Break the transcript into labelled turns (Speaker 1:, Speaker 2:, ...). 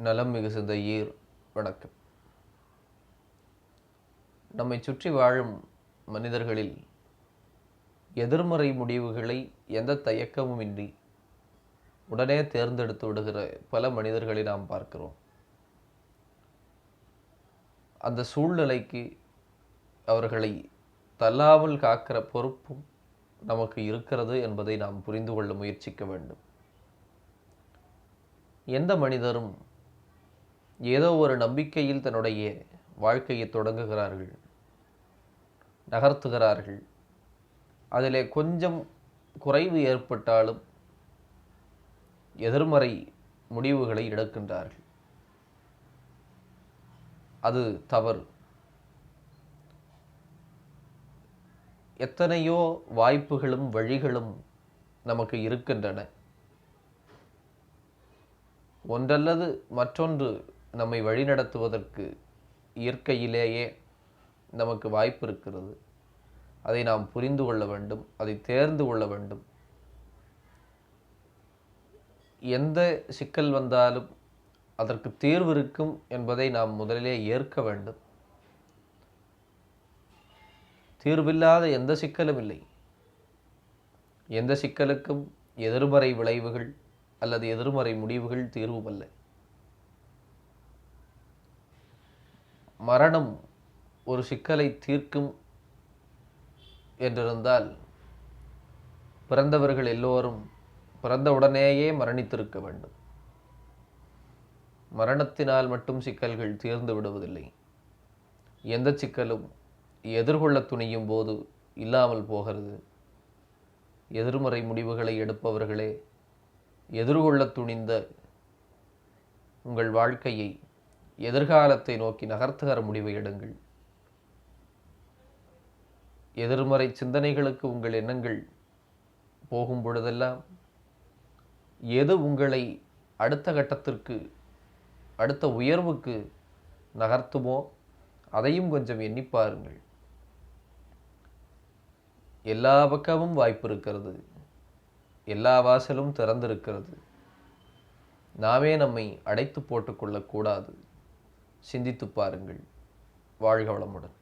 Speaker 1: நலம் மிகு சிந்தையீர் வணக்கம் நம்மை சுற்றி வாழும் மனிதர்களில் எதிர்மறை முடிவுகளை எந்த தயக்கமும் இன்றி உடனே தேர்ந்தெடுத்து விடுகிற பல மனிதர்களை நாம் பார்க்கிறோம். அந்த சூழ்நிலைக்கு அவர்களை தள்ளாமல் காக்கிற பொறுப்பும் நமக்கு இருக்கிறது என்பதை நாம் புரிந்து கொள்ள முயற்சிக்க வேண்டும். எந்த மனிதரும் ஏதோ ஒரு நம்பிக்கையில் தன்னுடைய வாழ்க்கையை தொடங்குகிறார்கள் நகர்த்துகிறார்கள். அதிலே கொஞ்சம் குறைவு ஏற்பட்டாலும் எதிர்மறை முடிவுகளை எடுக்கின்றார்கள். அது தவறு. எத்தனையோ வாய்ப்புகளும் வழிகளும் நமக்கு இருக்கின்றன. ஒன்றல்லது மற்றொன்று நம்மை வழிநடத்துவதற்கு இயற்கையிலேயே நமக்கு வாய்ப்பு இருக்கிறது. அதை நாம் புரிந்து கொள்ள வேண்டும் அதை தேர்ந்து கொள்ள வேண்டும். எந்த சிக்கல் வந்தாலும் அதற்கு தீர்வு இருக்கும் என்பதை நாம் முதலிலே ஏற்க வேண்டும். தீர்வில்லாத எந்த சிக்கலும் இல்லை. எந்த சிக்கலுக்கும் எதிர்மறை விளைவுகள் அல்லது எதிர்மறை முடிவுகள் தீர்வுமல்ல. மரணம் ஒரு சிக்கலை தீர்க்கும் என்றிருந்தால் பிறந்தவர்கள் எல்லோரும் பிறந்தவுடனேயே மரணித்திருக்க வேண்டும். மரணத்தினால் மட்டும் சிக்கல்கள் தீர்ந்து விடுவதில்லை. எந்த சிக்கலும் எதிர்கொள்ள துணியும் போது இல்லாமல் போகிறது. எதிர்மறை முடிவுகளை எடுப்பவர்களே எதிர்கொள்ள துணிந்த உங்கள் வாழ்க்கையை எதிர்காலத்தை நோக்கி நகர்த்துகிற முடிவை எடுங்கள். எதிர்மறை சிந்தனைகளுக்கு உங்கள் எண்ணங்கள் போகும் பொழுதெல்லாம் எது உங்களை அடுத்த கட்டத்திற்கு அடுத்த உயர்வுக்கு நகர்த்துமோ அதையும் கொஞ்சம் எண்ணி பாருங்கள். எல்லா பக்கமும் வாய்ப்பு இருக்கிறது. எல்லா வாசலும் திறந்திருக்கிறது. நாமே நம்மை அடைத்து போட்டுக்கொள்ளக்கூடாது சிந்தித்து பாருங்கள். வாழ்க வளமுடன்.